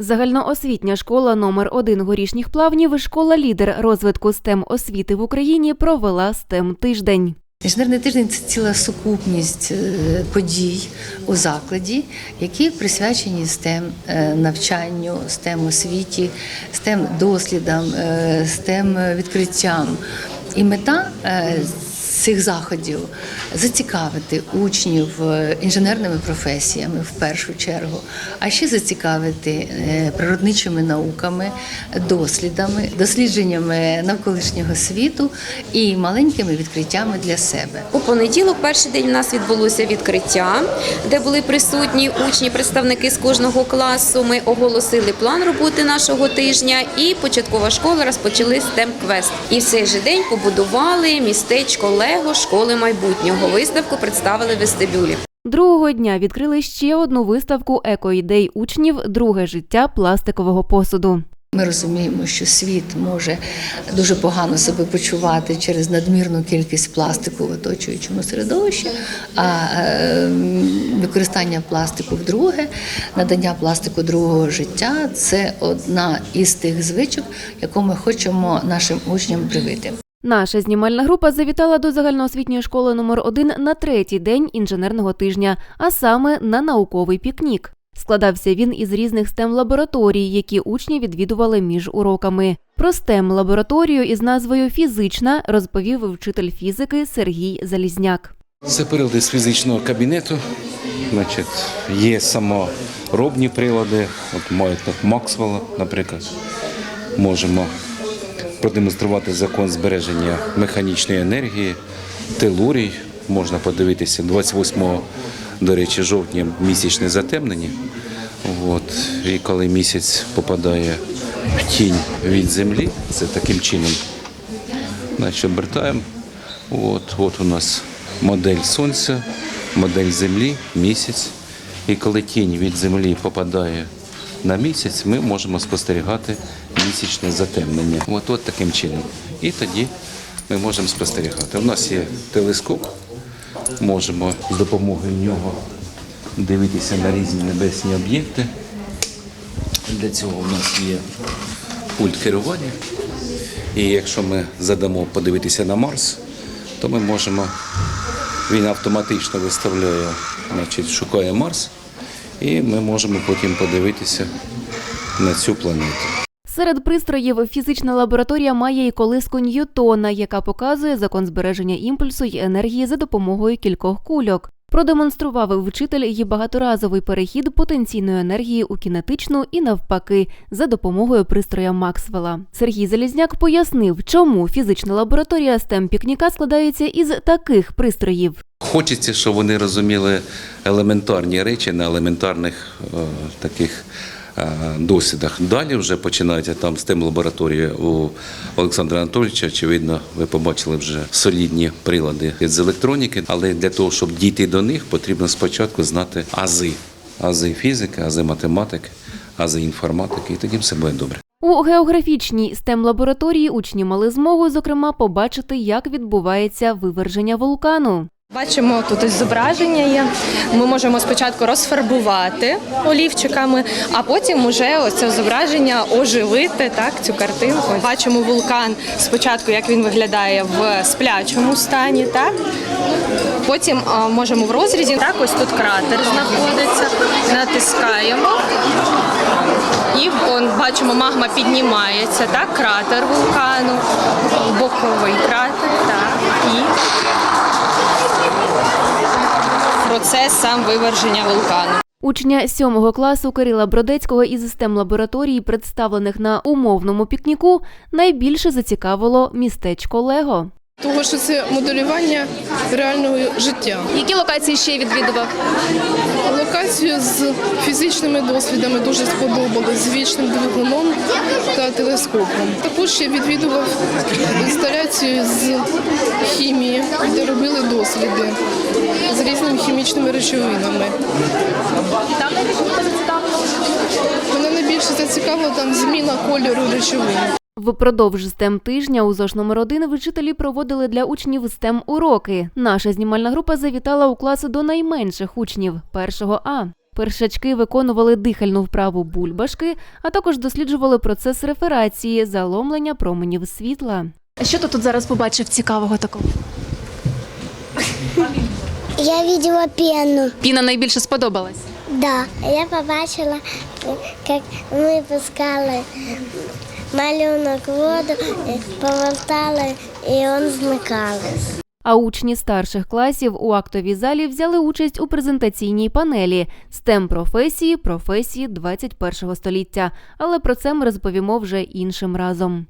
Загальноосвітня школа номер 1 горішніх плавнів, школа лідер розвитку STEM освіти в Україні провела STEM тиждень. Інженерний тиждень це ціла сукупність е, подій у закладі, які присвячені е, навчанню, STEM освіті, STEM дослідам, STEM відкриттям. І мета е, цих заходів зацікавити учнів е, інженерними професіями в першу чергу, а ще зацікавити е, природничими науками, дослідами, дослідженнями навколишнього світу і маленькими відкриттями для себе. У понеділок, перший день, у нас відбулося відкриття, де були присутні учні, представники з кожного класу. Ми оголосили план роботи нашого тижня, і початкова школа розпочали STEM квест. І в цей же день побудували містечко Лего школи майбутнього. Виставку представили в вестибюлі. Другого дня відкрили ще одну виставку екоідей учнів Друге життя пластикового посуду. Ми розуміємо, що світ може дуже погано себе почувати через надмірну кількість пластику в оточуючому середовищі, а е, використання пластику вдруге, надання пластику другого життя це одна із тих звичок, яку ми хочемо нашим учням привити. Наша знімальна група завітала до загальноосвітньої школи номер 1 на третій день інженерного тижня, а саме на науковий пікнік. Складався він із різних stem лабораторій, які учні відвідували між уроками. Про stem лабораторію із назвою Фізична розповів вчитель фізики Сергій Залізняк. Це прилади з фізичного кабінету. Значить, є саморобні прилади, от маятник Максвелла, наприклад. Можемо продемонструвати закон збереження механічної енергії, телурій. Можна подивитися 28 до речі, жовтня місячне затемнення. От. І коли місяць попадає в тінь від землі, це таким чином Значить, обертаємо. От, от у нас модель Сонця, модель Землі, місяць. І коли тінь від Землі попадає на місяць, ми можемо спостерігати місячне затемнення. От, от таким чином. І тоді ми можемо спостерігати. У нас є телескоп, можемо з допомогою нього дивитися на різні небесні об'єкти. Для цього у нас є пульт керування. І якщо ми задамо подивитися на Марс, то ми можемо, він автоматично виставляє, значить, шукає Марс, і ми можемо потім подивитися на цю планету. Серед пристроїв фізична лабораторія має і колиску Ньютона, яка показує закон збереження імпульсу й енергії за допомогою кількох кульок. Продемонстрував вчитель її багаторазовий перехід потенційної енергії у кінетичну і навпаки за допомогою пристроя Максвелла. Сергій Залізняк пояснив, чому фізична лабораторія STEM пікніка складається із таких пристроїв. Хочеться, щоб вони розуміли елементарні речі на елементарних е, таких досвідах. Далі вже починається там STEM лабораторія у Олександра Анатолійовича. Очевидно, ви побачили вже солідні прилади з електроніки, але для того, щоб дійти до них, потрібно спочатку знати ази. Ази фізики, ази математики, ази інформатики, і тоді все буде добре. У географічній STEM лабораторії учні мали змогу, зокрема, побачити, як відбувається виверження вулкану. Бачимо тут зображення є. Ми можемо спочатку розфарбувати олівчиками, а потім уже ось це зображення оживити так, цю картинку. Бачимо вулкан спочатку, як він виглядає в сплячому стані, так потім можемо в розрізі. Так, ось тут кратер знаходиться. Натискаємо. І он, бачимо, магма піднімається, так, кратер вулкану, боковий кратер, так, і процес сам виверження вулкану. Учня сьомого класу Кирила Бродецького із систем лабораторій, представлених на умовному пікніку, найбільше зацікавило містечко Лего. Того, що це моделювання реального життя. Які локації ще відвідував? Локацію з фізичними досвідами дуже сподобалась, з вічним двигуном та телескопом. Також я відвідував інсталяцію з хімії, де робили досліди з різними хімічними речовинами. Мене найбільше зацікавила там зміна кольору речовин. Впродовж STEM тижня у ЗОЖ номер 1 вчителі проводили для учнів STEM уроки. Наша знімальна група завітала у класи до найменших учнів першого А. Першачки виконували дихальну вправу бульбашки, а також досліджували процес реферації, заломлення променів світла. Що ти тут зараз побачив цікавого такого? Я видела пену. Піна найбільше сподобалась. Да. Я побачила, как мы пускали малюнок воду, повертали, і він змикався. А учні старших класів у актовій залі взяли участь у презентаційній панелі STEM професії, професії 21 століття. Але про це ми розповімо вже іншим разом.